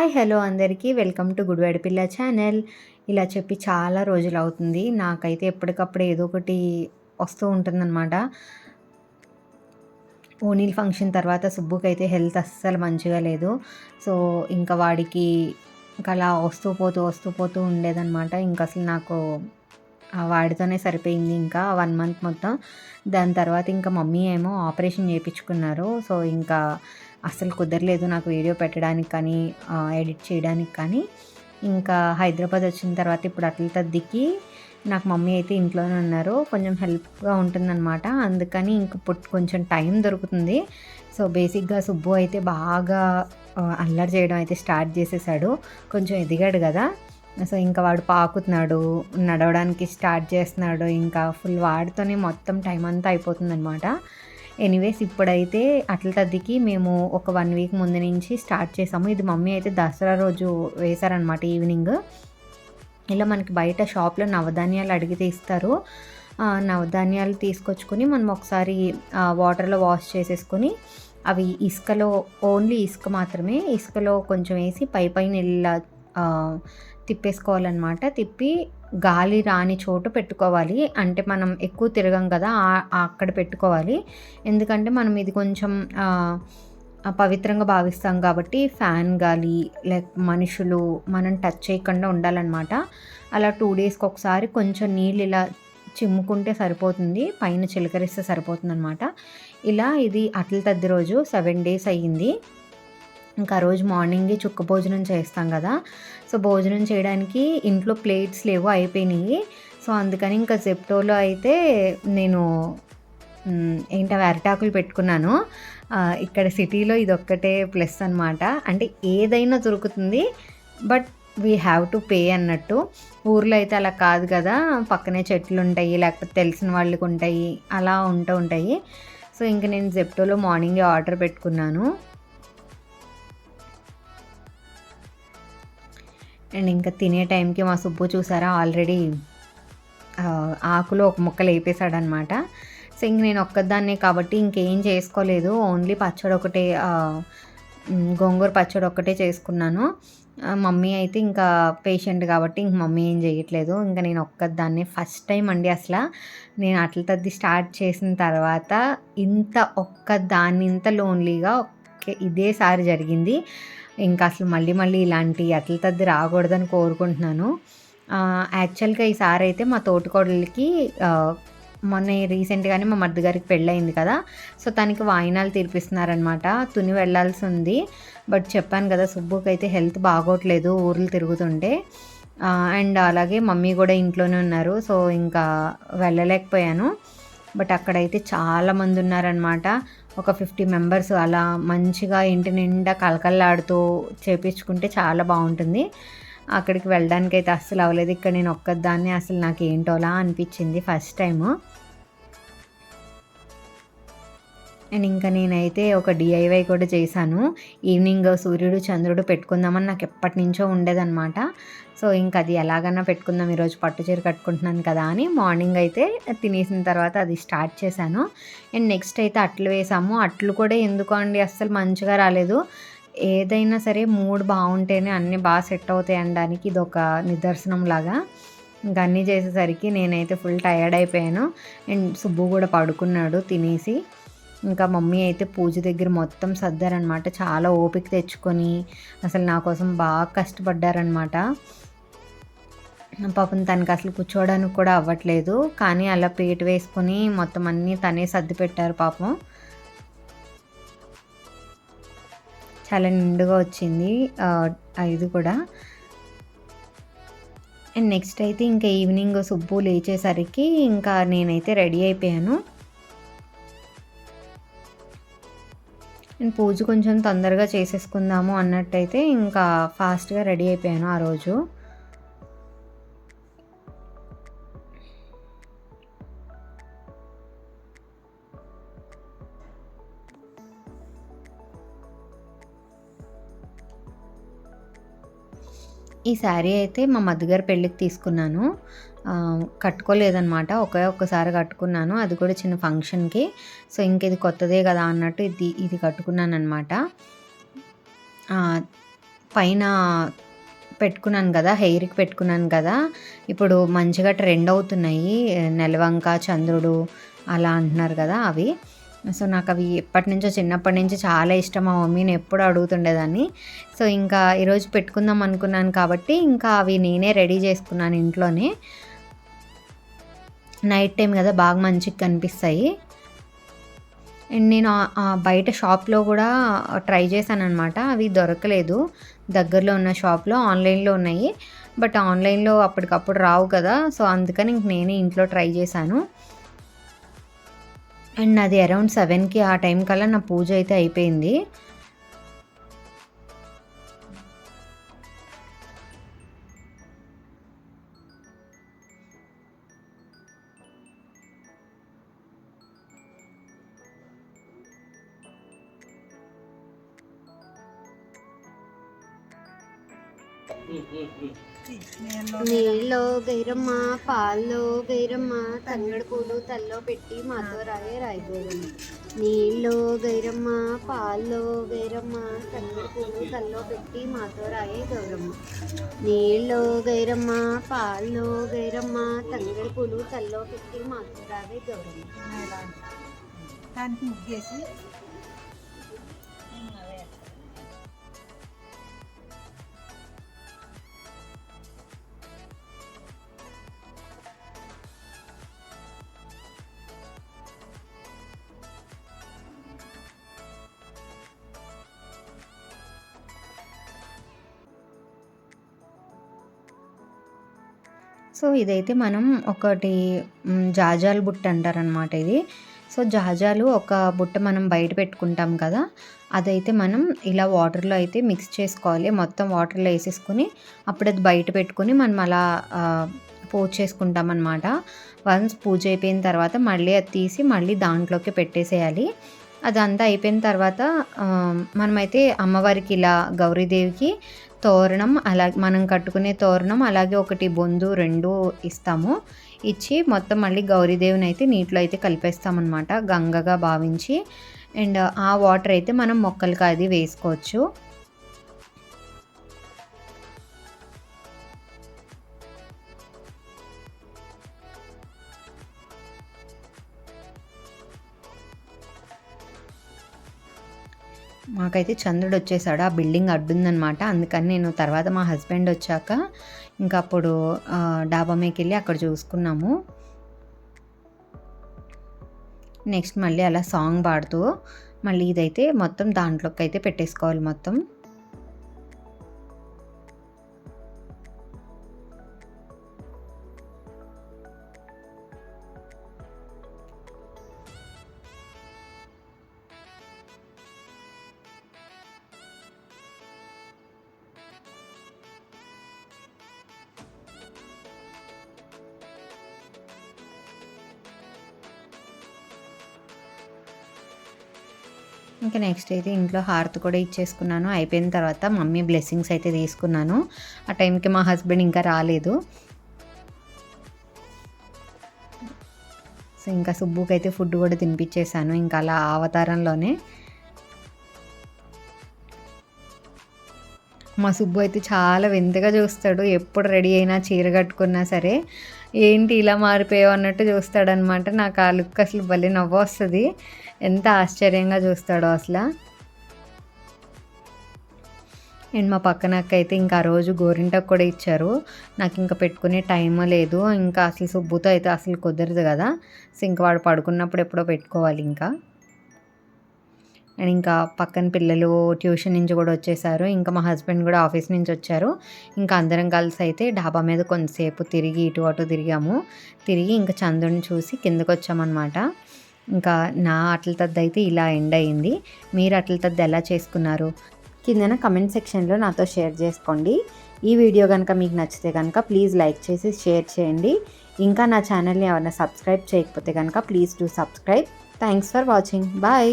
Hi hello అందరికీ. Welcome to good పిల్ల channel. ఇలా చెప్పి చాలా రోజులు అవుతుంది. నాకైతే ఎప్పటికప్పుడు ఏదో ఒకటి వస్తూ ఉంటుందన్నమాట. ఓనీల్ ఫంక్షన్ తర్వాత సుబ్బుకి అయితే హెల్త్ అస్సలు మంచిగా లేదు. సో ఇంకా వాడికి ఇంకా అలా వస్తూ పోతూ వస్తూ పోతూ ఉండేదన్నమాట. ఇంకా అసలు నాకు వాడితోనే సరిపోయింది ఇంకా వన్ మంత్ మొత్తం. దాని తర్వాత ఇంకా మమ్మీ ఏమో ఆపరేషన్ చేయించుకున్నారు. సో ఇంకా అసలు కుదరలేదు నాకు వీడియో పెట్టడానికి కానీ ఎడిట్ చేయడానికి కానీ. ఇంకా హైదరాబాద్ వచ్చిన తర్వాత ఇప్పుడు అట్లతో దిక్కి నాకు మమ్మీ అయితే ఇంట్లోనే ఉన్నారు. కొంచెం హెల్ప్గా ఉంటుందన్నమాట. అందుకని ఇంక పుట్ కొంచెం టైం దొరుకుతుంది. సో బేసిక్గా సుబ్బు అయితే బాగా అల్లరి చేయడం అయితే స్టార్ట్ చేసేసాడు. కొంచెం ఎదిగాడు కదా. సో ఇంకా వాడు పాకుతున్నాడు నడవడానికి స్టార్ట్ చేస్తున్నాడు. ఇంకా ఫుల్ వాడితోనే మొత్తం టైం అంతా అయిపోతుందన్నమాట. ఎనీవేస్ ఇప్పుడైతే అట్ల తద్దికి మేము ఒక వన్ వీక్ ముందు నుంచి స్టార్ట్ చేసాము. ఇది మమ్మీ అయితే దసరా రోజు వేశారనమాట ఈవినింగ్ ఇలా మనకి బయట షాప్లో నవధాన్యాలు అడిగితే ఇస్తారు. నవధాన్యాలు తీసుకొచ్చుకొని మనం ఒకసారి వాటర్లో వాష్ చేసేసుకొని అవి ఇసుకలో ఓన్లీ ఇసుక మాత్రమే ఇసుకలో కొంచెం వేసి పై పైన ఇలా తిప్పేసుకోవాలన్నమాట. తిప్పి గాలి రాని చోటు పెట్టుకోవాలి. అంటే మనం ఎక్కువ తిరగం కదా అక్కడ పెట్టుకోవాలి. ఎందుకంటే మనం ఇది కొంచెం పవిత్రంగా భావిస్తాం కాబట్టి ఫ్యాన్ గాలి లైక్ మనుషులు మనం టచ్ చేయకుండా ఉండాలన్నమాట. అలా టూ డేస్కి ఒకసారి కొంచెం నీళ్ళు ఇలా చిమ్ముకుంటే సరిపోతుంది. పైన చిలకరిస్తే సరిపోతుంది అనమాట ఇలా ఇది అట్ల తద్ది రోజు సెవెన్ డేస్ అయ్యింది. ఇంకా రోజు మార్నింగే చుక్క భోజనం చేస్తాం కదా. సో భోజనం చేయడానికి ఇంట్లో ప్లేట్స్ లేవు అయిపోయినాయి. సో అందుకని ఇంకా జెప్టోలో అయితే నేను ఏంటి అరిటాకులు పెట్టుకున్నాను. ఇక్కడ సిటీలో ఇది ఒక్కటే ప్లస్ అనమాట అంటే ఏదైనా దొరుకుతుంది but we have to pay అన్నట్టు. ఊర్లో అయితే అలా కాదు కదా పక్కనే చెట్లు ఉంటాయి లేకపోతే తెలిసిన వాళ్ళకి ఉంటాయి అలా ఉంటూ ఉంటాయి. సో ఇంక నేను జెప్టోలో మార్నింగే ఆర్డర్ పెట్టుకున్నాను. అండ్ ఇంకా తినే టైంకి మా సుబ్బు చూసారా ఆల్రెడీ ఆకులో ఒక ముక్కలు వేపేశాడనమాట సో ఇంక నేను ఒక్కదాన్నే కాబట్టి ఇంకేం చేసుకోలేదు. ఓన్లీ పచ్చడి ఒకటే గోంగూర పచ్చడి ఒక్కటే చేసుకున్నాను. మమ్మీ అయితే ఇంకా పేషెంట్ కాబట్టి ఇంక మమ్మీ ఏం చేయట్లేదు. ఇంకా నేను ఒక్కదాన్నే ఫస్ట్ టైం అండి అసలు. నేను అట్ల తద్ది స్టార్ట్ చేసిన తర్వాత ఇంత ఒక్క దాన్ని ఇంత లోన్లీగా ఇదేసారి జరిగింది. ఇంకా అసలు మళ్ళీ మళ్ళీ ఇలాంటి అట్ల తద్ది రాకూడదని కోరుకుంటున్నాను. యాక్చువల్గా ఈసారి అయితే మా తోటికోడలికి మొన్న రీసెంట్గానే మా మద్దు గారికి పెళ్ళయింది కదా. సో తనకి వాయినాలు తీర్పిస్తున్నారనమాట తుని వెళ్ళాల్సి ఉంది. బట్ చెప్పాను కదా సుబ్బుకి అయితే హెల్త్ బాగోట్లేదు ఊర్లు తిరుగుతుంటే. అండ్ అలాగే మమ్మీ కూడా ఇంట్లోనే ఉన్నారు. సో ఇంకా వెళ్ళలేకపోయాను. బట్ అక్కడైతే చాలామంది ఉన్నారనమాట ఒక ఫిఫ్టీ మెంబర్స్ అలా మంచిగా ఇంటి నిండా కలకల్లాడుతూ చేపించుకుంటే చాలా బాగుంటుంది. అక్కడికి వెళ్ళడానికి అయితే అస్సలు అవ్వలేదు. ఇక్కడ నేను ఒక్కదాన్ని అసలు నాకు ఏంటోలా అనిపించింది ఫస్ట్ టైము. అండ్ ఇంకా నేనైతే ఒక డిఐవై కూడా చేశాను. ఈవినింగ్ సూర్యుడు చంద్రుడు పెట్టుకుందామని నాకు ఎప్పటి నుంచో ఉండేదన్నమాట. సో ఇంకా అది ఎలాగన్నా పెట్టుకుందాం ఈరోజు పట్టు చీర కట్టుకుంటున్నాను కదా అని మార్నింగ్ అయితే తినేసిన తర్వాత అది స్టార్ట్ చేశాను. అండ్ నెక్స్ట్ అయితే అట్లు వేసాము అట్లు కూడా ఎందుకు అండి అస్సలు మంచిగా రాలేదు. ఏదైనా సరే మూడ్ బాగుంటేనే అన్నీ బాగా సెట్ అవుతాయి అనడానికి ఇది ఒక నిదర్శనం లాగా. ఇంకా అన్నీ చేసేసరికి నేనైతే ఫుల్ టయర్డ్ అయిపోయాను. అండ్ సుబ్బు కూడా పడుకున్నాడు తినేసి. ఇంకా మమ్మీ అయితే పూజ దగ్గర మొత్తం సర్దారనమాట చాలా ఓపిక తెచ్చుకొని అసలు నా కోసం బాగా కష్టపడ్డారనమాట పాపం తనకి అసలు కూర్చోవడానికి కూడా అవ్వట్లేదు. కానీ అలా పీట వేసుకొని మొత్తం అన్నీ తనే సర్ది పెట్టారు పాపం. చాలా నిండుగా వచ్చింది. ఇది కూడా. అండ్ నెక్స్ట్ అయితే ఇంకా ఈవినింగ్ సుబ్బు లేచేసరికి ఇంకా నేనైతే రెడీ అయిపోయాను. నేను పూజ కొంచెం తొందరగా చేసేసుకుందాము అన్నట్టయితే ఇంకా ఫాస్ట్గా రెడీ అయిపోయాను ఆ రోజు. ఈ శారీ అయితే మా మద్దగారి పెళ్ళికి తీసుకున్నాను. కట్టుకోలేదనమాట ఒకే ఒక్కసారి కట్టుకున్నాను. అది కూడా చిన్న ఫంక్షన్కి. సో ఇంక ఇది కొత్తదే కదా అన్నట్టు ఇది ఇది కట్టుకున్నాను అనమాట పైన పెట్టుకున్నాను కదా హెయిర్కి పెట్టుకున్నాను కదా. ఇప్పుడు మంచిగా ట్రెండ్ అవుతున్నాయి. నెలవంక చంద్రుడు అలా అంటున్నారు కదా అవి. సో నాకు అవి ఎప్పటి నుంచో చిన్నప్పటి నుంచి చాలా ఇష్టం. మా మమ్మీని ఎప్పుడు అడుగుతుండేదాన్ని. సో ఇంకా ఈరోజు పెట్టుకుందాం అనుకున్నాను కాబట్టి ఇంకా అవి నేనే రెడీ చేసుకున్నాను ఇంట్లోనే. నైట్ టైం కదా బాగా మంచిగా కనిపిస్తాయి. అండ్ నేను బయట షాప్లో కూడా ట్రై చేశాను అనమాట అవి దొరకలేదు. దగ్గరలో ఉన్న షాప్లో ఆన్లైన్లో ఉన్నాయి. బట్ ఆన్లైన్లో అప్పటికప్పుడు రావు కదా సో అందుకని ఇంక నేనే ఇంట్లో ట్రై చేశాను. అండ్ అది అరౌండ్ సెవెన్కి ఆ టైం కల్లా నా పూజ అయితే అయిపోయింది. నీళ్ళో గైరమ్మ పాల్లో గైరమ్మ తంగడు పూలు తల్లో పెట్టి మాతో రాయే రాయబోదమ్మ నీళ్ళలో గైరమ్మ పాల్లో గైరమ్మ తంగడు పూలు తల్లో పెట్టి మాతో రాయే గౌరమ్మ. నీళ్ళలో గైరమ్మ పాల్లో గైరమ్మ తంగడు పూలు తల్లో పెట్టి మాతో రావే గౌరమ్మ. దానికి ముగ్గేసి సో ఇదైతే మనం ఒకటి జాజాల బుట్ట అంటారనమాట ఇది. సో జాజాలు ఒక బుట్ట మనం బయట పెట్టుకుంటాం కదా అదైతే మనం ఇలా వాటర్లో అయితే మిక్స్ చేసుకోవాలి. మొత్తం వాటర్లో వేసేసుకుని అప్పుడు అది బయట పెట్టుకుని మనం అలా పూజ చేసుకుంటాం అనమాట వన్స్ పూజ అయిపోయిన తర్వాత మళ్ళీ అది తీసి మళ్ళీ దాంట్లోకి పెట్టేసేయాలి. అదంతా అయిపోయిన తర్వాత మనమైతే అమ్మవారికి ఇలా గౌరీదేవికి తోరణం అలా మనం కట్టుకునే తోరణం అలాగే ఒకటి బొందు రెండు ఇస్తాము. ఇచ్చి మొత్తం మళ్ళీ గౌరీదేవిని అయితే నీటిలో అయితే కలిపేస్తామన్నమాట గంగగా భావించి. అండ్ ఆ వాటర్ అయితే మనం మొక్కలకి అది వేసుకోవచ్చు. మాకైతే చంద్రుడు వచ్చేసాడు. ఆ బిల్డింగ్ అడ్డుందనమాట అందుకని నేను తర్వాత మా హస్బెండ్ వచ్చాక ఇంకా అప్పుడు డాబా మీదకి వెళ్ళి అక్కడ చూసుకున్నాము. నెక్స్ట్ మళ్ళీ అలా సాంగ్ పాడుతూ మళ్ళీ ఇదైతే మొత్తం దాంట్లోకి అయితే పెట్టేసుకోవాలి మొత్తం. ఇంకా నెక్స్ట్ అయితే ఇంట్లో హారతి కూడా ఇచ్చేసుకున్నాను. అయిపోయిన తర్వాత మమ్మీ బ్లెస్సింగ్స్ అయితే తీసుకున్నాను. ఆ టైంకి మా హస్బెండ్ ఇంకా రాలేదు. సో ఇంకా సుబ్బుకి అయితే ఫుడ్ కూడా తినిపించేశాను. ఇంకా అలా అవతారంలోనే మా సుబ్బు అయితే చాలా వింతగా చూస్తాడు. ఎప్పుడు రెడీ అయినా చీర కట్టుకున్నా సరే ఏంటి ఇలా మారిపోయావు అన్నట్టు చూస్తాడనమాట. నాకు ఆ లుక్ అసలు భలే నవ్వు వస్తుంది. ఎంత ఆశ్చర్యంగా చూస్తాడో అసలు. అండ్ మా పక్కన అక్క అయితే ఇంకా ఆ రోజు గోరింటకు కూడా ఇచ్చారు. నాకు ఇంకా పెట్టుకునే టైం లేదు. ఇంకా అసలు సుబ్బుతో అయితే అసలు కుదరదు కదా. సో ఇంకా వాడు పడుకున్నప్పుడు ఎప్పుడో పెట్టుకోవాలి ఇంకా. అండ్ ఇంకా పక్కన పిల్లలు ట్యూషన్ నుంచి కూడా వచ్చేసారు. ఇంకా మా హస్బెండ్ కూడా ఆఫీస్ నుంచి వచ్చారు. ఇంకా అందరం కలిసి అయితే డాబా మీద కొంతసేపు తిరిగి ఇటు అటు తిరిగాము. తిరిగి ఇంకా చంద్రుని చూసి కిందకు వచ్చామన్నమాట. ఇంకా నా అట్ల తద్ది అయితే ఇలా ఎండ్ అయింది. మీరు అట్ల తద్ది ఎలా చేసుకున్నారు? కిందన కమెంట్ సెక్షన్లో నాతో షేర్ చేసుకోండి. ఈ వీడియో కనుక మీకు నచ్చితే కనుక ప్లీజ్ లైక్ చేసి షేర్ చేయండి. ఇంకా నా ఛానల్ని ఎవరైనా సబ్స్క్రైబ్ చేయకపోతే కనుక please do subscribe. Thanks for watching. Bye.